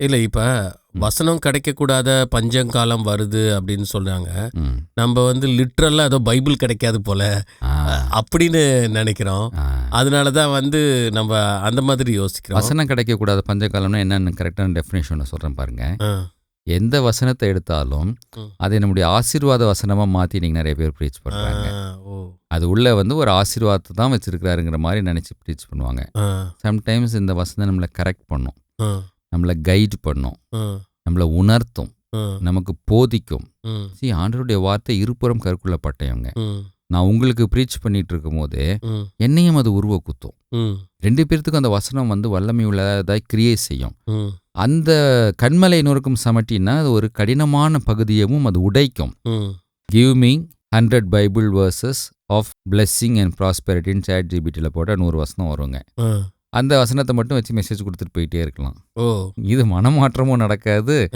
இல்ல இப்ப வசனம் கிடைக்கக்கூடாத பஞ்சங்காலம் வருது அப்படின்னு சொல்றாங்க. ம். நம்ம வந்து லிட்ரலா ஏதோ பைபிள் கிடைக்காது போல ஆ, அப்படின்னு நினைக்கிறோம். அதனால தான் வந்து நம்ம அந்த மாதிரி யோசிக்கிறோம். வசனம் கிடைக்கக்கூடாத பஞ்சகாலம்னா என்னன்னு கரெக்டான டெஃபினேஷன் சொல்கிறேன் பாருங்க. ஆ, எந்த வசனத்தை எடுத்தாலும் ம். அதை நம்முடைய ஆசீர்வாத வசனமாக மாற்றி நீங்கள் நிறைய பேர் ப்ரீச் ஆ, பண்ணுறாங்க ஓ. அது உள்ள வந்து ஒரு ஆசீர்வாதத்தை தான் வச்சிருக்கிறாருங்கிற மாதிரி நினச்சி ப்ரீச் பண்ணுவாங்க. ஆ, சம்டைம்ஸ் இந்த வசனம் நம்மளை கரெக்ட் பண்ணும். ஆ, நம்மளை கைட் பண்ணும். நம்மளை உணர்த்தும். நமக்கு போதிக்கும். சி ஆண்டவருடைய வார்த்தை இருபுறம் கருக்குள்ளப்பட்டவங்க ம், நான் உங்களுக்கு ப்ரீச் பண்ணிட்டு இருக்கும் போதே என்னையும் அது உருவ குத்தும் ரெண்டு பேர்த்துக்கும் அந்த வசனம் வந்து வல்லமை உள்ளதாய் கிரியேட் செய்யும். அந்த கண்மலை நொறுக்கும் சமட்டின்னா அது ஒரு கடினமான பகுதியவும் அது உடைக்கும். Give me hundred Bible verses of blessing and ப்ராஸ்பெரிட்டின்னு chat ஜிபிடியில் போட்டால் நூறு வசனம் வருங்க. அந்த வசனத்தை மட்டும் வச்சு மெசேஜ் கொடுத்துட்டு போயிட்டே இருக்கலாம். ஓ. இது மனமாற்றமும் நடக்காது.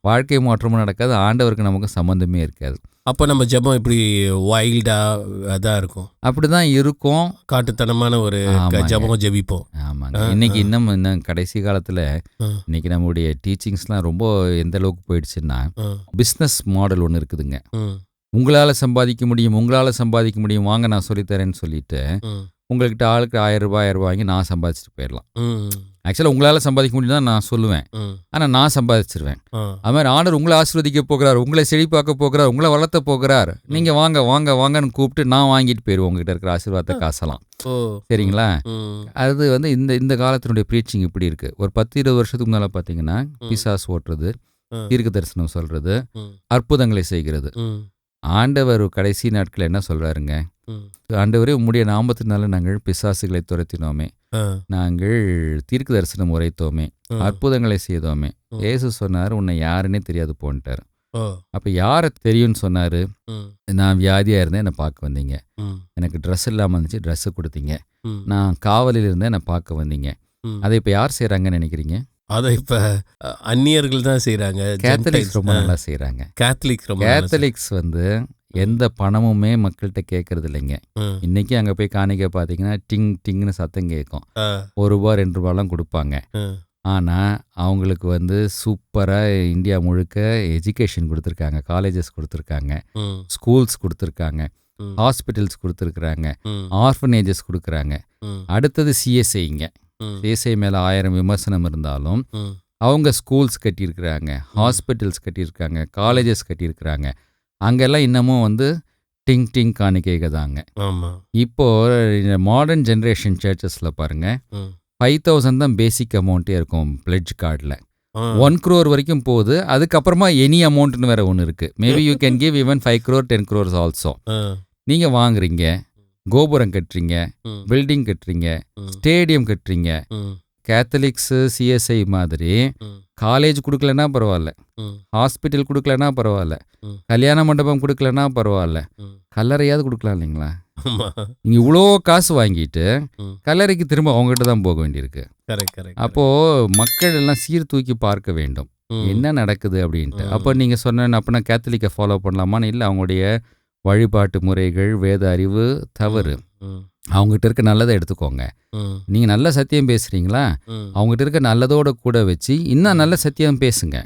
வாழ்க்கை மாற்றமும் நடக்காது ஆண்டவருக்கு நமக்கு சம்மந்தமே இருக்காது. அப்ப நம்ம ஜெபம் இப்படி வைல்டா அதான் இருக்கும். அப்படிதான் இருக்கும். காட்டுத்தனமான ஒரு. ஜெபம் ஜெபிப்போம். ஆமாங்க. ஆ, இன்னைக்கு. இன்னும் இன்னும் கடைசி காலத்தில் இன்னைக்கு நம்மளுடைய டீச்சிங்ஸ்லாம் ரொம்ப எந்த அளவுக்கு போயிடுச்சுன்னா பிஸ்னஸ் மாடல் ஒன்று இருக்குதுங்க. உங்களால் சம்பாதிக்க முடியும் உங்களால் சம்பாதிக்க முடியும் வாங்க நான் சொல்லித்தரேன்னு சொல்லிட்டு உங்கள்கிட்ட ஆளுக்கு ஆயிரம் ரூபாய் ஆயிரம் ரூபாய் வாங்கி நான் சம்பாதிச்சுட்டு போயிடலாம். ஆக்சுவலாக உங்களால் சம்பாதிக்க முடியும் தான் நான் சொல்லுவேன். ஆனால் நான் சம்பாதிச்சிருவேன். அது மாதிரி ஆண்டர் உங்களை ஆசீர்வதிக்க போகிறார் உங்களை செழிப்பாக்க போகிறார் உங்களை வளர்த்த போகிறார். நீங்கள் வாங்க வாங்க வாங்கன்னு கூப்பிட்டு நான் வாங்கிட்டு போயிடுவோம் உங்ககிட்ட இருக்கிற ஆசீர்வாதத்தை காசெல்லாம். சரிங்களா? அது வந்து இந்த இந்த காலத்தினுடைய ப்ரீச்சிங் இப்படி இருக்கு. ஒரு பத்து இருபது வருஷத்துக்கு முன்னால் பார்த்தீங்கன்னா பிசாஸ் ஓட்டுறது. தீர்க்க தரிசனம் சொல்றது ம், அற்புதங்களை செய்கிறது. ஆண்டவர் கடைசி நாட்கள் என்ன சொல்றாருங்க? ம், ஆண்டவரே உம்முடைய நாமத்தினால நாங்கள் பிசாசுகளை துரத்தினோமே. நாங்கள் தீர்க்க தரிசனம் உரைத்தோமே. அற்புதங்களை செய்தோமே. இயேசு சொன்னார் உன்னை யாருன்னே தெரியாது போன்ட்டார். அப்போ யாரை தெரியும்னு சொன்னார்? நான் வியாதியாக இருந்தேன் என்னை பார்க்க வந்தீங்க. எனக்கு ட்ரெஸ் இல்லாமல் இருந்துச்சு ட்ரெஸ்ஸு கொடுத்தீங்க. நான் காவலில் இருந்தேன் என்னை பார்க்க வந்தீங்க. அதை இப்போ யார் செய்கிறாங்கன்னு நினைக்கிறீங்க? அதை இப்ப அந்நியர்கள் தான் செய்யறாங்க கேத்தலிக்ஸ் ரொம்ப நல்லா செய்கிறாங்க கேத்தலிக் ரொம்ப நல்லா கேத்தலிக்ஸ் வந்து எந்த பணமுமே மக்கள்கிட்ட கேட்கறது இல்லைங்க இன்னைக்கு அங்கே போய் காணிக்க பார்த்தீங்கன்னா டிங் டிங்னு சத்தம் கேட்கும். ஒரு ரூபா ரெண்டு ரூபாலாம் கொடுப்பாங்க. ஆனால் அவங்களுக்கு வந்து சூப்பராக இந்தியா முழுக்க எஜுகேஷன் கொடுத்துருக்காங்க. காலேஜஸ் கொடுத்துருக்காங்க. ஸ்கூல்ஸ் கொடுத்துருக்காங்க. ஹாஸ்பிட்டல்ஸ் கொடுத்துருக்குறாங்க. ஆர்ஃபனேஜஸ் கொடுக்குறாங்க. அடுத்தது சிஎஸ்ஐங்க சிஎஸ்ஐ மேலே ஆயிரம் விமர்சனம் இருந்தாலும் அவங்க ஸ்கூல்ஸ் கட்டியிருக்கிறாங்க. ஹாஸ்பிட்டல்ஸ் கட்டியிருக்காங்க. காலேஜஸ் கட்டியிருக்கிறாங்க. அங்கெல்லாம் இன்னமும் வந்து டிங் டிங் காணிக்கைக தாங்க ஆமா. இப்போ மாடர்ன் ஜென்ரேஷன் சர்ச்சஸில் பாருங்க ம், ஃபைவ் தௌசண்ட் தான் பேசிக் அமௌண்ட்டே இருக்கும் பிளெட்ஜ் கார்டில் ஒன் க்ரோர் வரைக்கும் போகுது. அதுக்கப்புறமா எனி அமௌண்ட்னு வேற ஒன்று இருக்குது maybe you can give even five crore ten crores also நீங்கள் வாங்குறீங்க கோபுரம் கட்டுறீங்க பில்டிங் கட்டுறீங்க ஸ்டேடியம் கட்டுறீங்க கேத்தலிக்ஸு சிஎஸ்ஐ மாதிரி காலேஜ் கொடுக்கலன்னா பரவாயில்ல. ஹாஸ்பிட்டல் கொடுக்கலன்னா பரவாயில்ல. கல்யாண மண்டபம் கொடுக்கலன்னா பரவாயில்ல. கல்லறையாவது கொடுக்கலாம் இல்லைங்களா? நீங்கள் இவ்வளோ காசு வாங்கிட்டு. கல்லறைக்கு திரும்ப அவங்ககிட்ட தான் போக வேண்டியிருக்கு. அப்போது மக்கள் எல்லாம் சீர்தூக்கி பார்க்க வேண்டும். என்ன நடக்குது அப்படின்ட்டு. அப்போ நீங்கள் சொன்ன அப்போனா கேத்தலிக்கை ஃபாலோ பண்ணலாமான்னு இல்லை அவங்களுடைய வழிபாட்டு முறைகள் வேத அறிவு தவறு. அவங்ககிட்ட இருக்க நல்லதை எடுத்துக்கோங்க. நீங்கள் நல்ல சத்தியம் பேசுகிறீங்களா அவங்ககிட்ட இருக்க நல்லதோட கூட வச்சு இன்னும் நல்ல சத்தியம் பேசுங்க.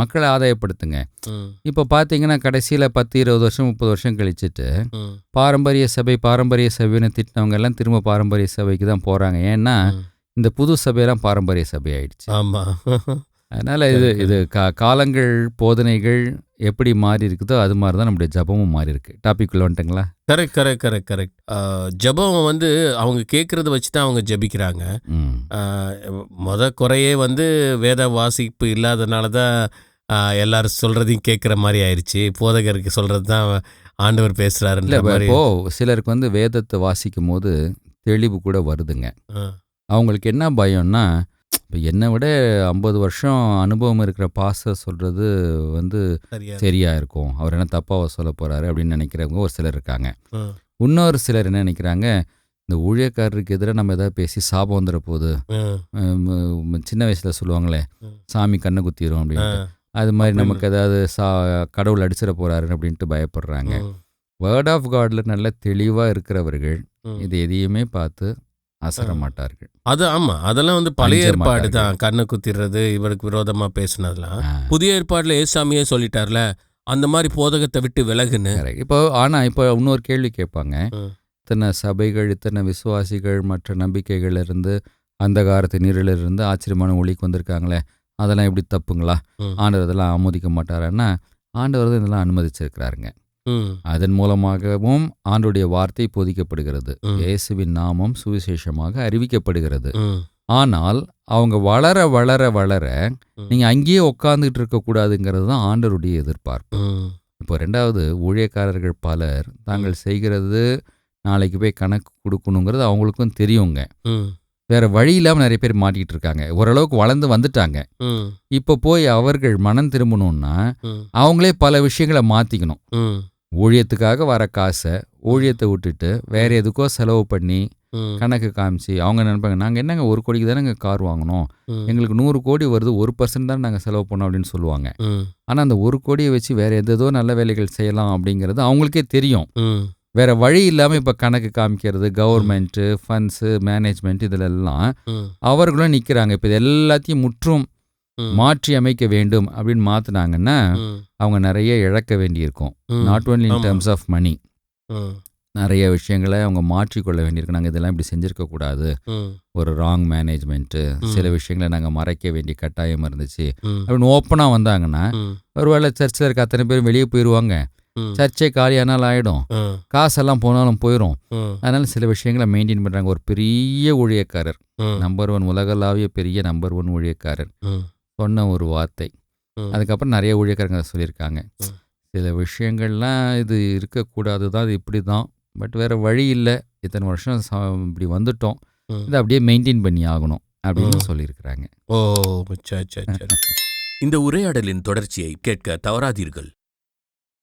மக்களை ஆதாயப்படுத்துங்க. இப்போ பார்த்தீங்கன்னா கடைசியில் பத்து இருபது வருஷம் முப்பது வருஷம் கழிச்சிட்டு பாரம்பரிய சபை பாரம்பரிய சபைன்னு திட்டினவங்க எல்லாம் திரும்ப பாரம்பரிய சபைக்கு தான் போகிறாங்க ஏன்னா இந்த புது சபையெல்லாம் பாரம்பரிய சபை ஆயிடுச்சு ஆமா. அதனால் இது இது கா காலங்கள் போதனைகள் எப்படி மாறி இருக்குதோ அது மாதிரி தான் நம்முடைய ஜபமும் மாறி இருக்கு. டாபிக் உள்ள வந்துட்டுங்களா? கரெக்ட் கரெக்ட் கரெக்ட் கரெக்ட் ஜபம் வந்து அவங்க கேட்குறத வச்சு தான் அவங்க ஜபிக்கிறாங்க. மொத குறையே வந்து வேத வாசிப்பு இல்லாதனால தான் எல்லாரும் சொல்றதையும் கேட்குற மாதிரி ஆயிடுச்சு போதகருக்கு சொல்றது தான் ஆண்டவர் மாதிரி. இப்போ சிலருக்கு வந்து வேதத்தை வாசிக்கும் போது தெளிவு கூட வருதுங்க. அவங்களுக்கு என்ன பயம்னா இப்போ என்னை விட ஐம்பது வருஷம் அனுபவம் இருக்கிற பாஸ்டர் சொல்கிறது வந்து சரியா சரியா இருக்கும். அவர் என்ன தப்பாக சொல்ல போகிறாரு அப்படின்னு நினைக்கிறவங்க ஒரு சிலர் இருக்காங்க. இன்னொரு சிலர் என்ன நினைக்கிறாங்க இந்த ஊழியக்காரருக்கு எதிராக நம்ம எதாவது பேசி சாபம் வந்துட போகுது சின்ன வயசில் சொல்லுவாங்களே. சாமி கண்ணை குத்திரும் அப்படின்ட்டு. அது மாதிரி. நமக்கு ஏதாவது சா கடவுள் அடிச்சிட போறாரு அப்படின்ட்டு பயப்படுறாங்க. வேர்ட் ஆஃப் காட்ல நல்ல தெளிவாக இருக்கிறவர்கள் இது எதையுமே பார்த்து அசர. மாட்டார்கள் அது ஆமா அதெல்லாம் வந்து பழைய ஏற்பாடு. தான் கண்ணை குத்திடுறது இவருக்கு விரோதமா பேசுனதெல்லாம் புதிய ஏற்பாடுல ஏசாமியே சொல்லிட்டார்ல அந்த மாதிரி போதகத்தை விட்டு விலகுன்னு. இப்போ ஆனா இப்போ இன்னொரு கேள்வி கேட்பாங்க. இத்தனை சபைகள் இத்தனை விசுவாசிகள் மற்ற நம்பிக்கைகள் இருந்து அந்தகாரத்து நீரில் இருந்து ஆச்சரியமான ஒளிக்கு வந்திருக்காங்களே அதெல்லாம் எப்படி தப்புங்களா. ஆண்டவர் இதெல்லாம் ஆமோதிக்க மாட்டாருன்னா ஆண்டவர் இதெல்லாம் அனுமதிச்சிருக்கிறாருங்க அதன் மூலமாகவும் ஆண்டுடைய வார்த்தை போதிக்கப்படுகிறது. இயேசுவின் நாமம் சுவிசேஷமாக அறிவிக்கப்படுகிறது. ஆனால் அவங்க வளர வளர வளர. நீங்க அங்கேயே உட்காந்துட்டு இருக்கக்கூடாதுங்கிறது தான் ஆண்டருடைய எதிர்பார்ப்பு. இப்போ ரெண்டாவது ஊழியக்காரர்கள் பலர் தாங்கள் செய்கிறது நாளைக்கு போய் கணக்கு கொடுக்கணுங்கிறது அவங்களுக்கும் தெரியுங்க. வேற வழி இல்லாமல் நிறைய பேர் மாட்டிக்கிட்டு இருக்காங்க. ஓரளவுக்கு வளர்ந்து வந்துட்டாங்க. இப்போ போய் அவர்கள் மனம் திரும்பணும்னா அவங்களே பல விஷயங்களை மாற்றிக்கணும் ம், ஊழியத்துக்காக வர காசை ஊழியத்தை விட்டுட்டு வேற எதுக்கோ செலவு பண்ணி கணக்கு காமிச்சு அவங்க நினைப்பாங்க நாங்கள் என்னங்க ஒரு கோடிக்கு தானேங்க கார் வாங்கினோம்? எங்களுக்கு நூறு கோடி வருது ஒரு பர்சன்ட் தான் நாங்கள் செலவு பண்ணோம் அப்படின்னு சொல்லுவாங்க. ஆனால் அந்த ஒரு கோடியை வச்சு வேற எதோ நல்ல வேலைகள் செய்யலாம் அப்படிங்கிறது அவங்களுக்கே தெரியும். வேற வழி இல்லாமல் இப்போ கணக்கு காமிக்கிறது கவர்மெண்ட்டு ஃபண்ட்ஸு மேனேஜ்மெண்ட் இதிலெல்லாம் ம், அவர்களும் நிற்கிறாங்க இப்போ இது எல்லாத்தையும் முற்றும் மாற்றி அமைக்க வேண்டும் அப்படின்னு மாற்றினாங்கன்னா அவங்க நிறைய இழக்க வேண்டியிருக்கும். Not only in. Terms of money நிறைய விஷயங்களை அவங்க மாற்றிக்கொள்ள வேண்டியிருக்கு. நாங்கள் இதெல்லாம் இப்படி செஞ்சுருக்கக்கூடாது ஒரு ராங் மேனேஜ்மெண்ட்டு. சில விஷயங்களை நாங்கள் மறைக்க வேண்டிய கட்டாயம் இருந்துச்சு. அப்படின்னு ஓப்பனாக வந்தாங்கன்னா ஒருவேளை சர்ச்சில் இருக்க அத்தனை பேர் வெளியே போயிடுவாங்க சர்ச்சே காலியானாலும் ஆகிடும் காசெல்லாம் போனாலும் போயிடும் அதனால சில விஷயங்களை மெயின்டைன் பண்ணுறாங்க ஒரு பெரிய ஊழியக்காரர். நம்பர் ஒன் உலகளாவிய பெரிய நம்பர் ஒன் ஊழியக்காரர். சொன்ன ஒரு வார்த்தை. அதுக்கப்புறம் நிறைய ஊழியக்காரங்க அதை சொல்லியிருக்காங்க. சில விஷயங்கள்லாம் இது இருக்கக்கூடாது தான் இது இப்படி தான் பட் வேறு வழி இல்லை இத்தனை வருஷம் ச- இப்படி வந்துட்டோம். இதை அப்படியே மெயின்டைன் பண்ணி ஆகணும் அப்படின்னு. சொல்லியிருக்கிறாங்க ஓ இந்த உரையாடலின் தொடர்ச்சியை கேட்க தவறாதீர்கள்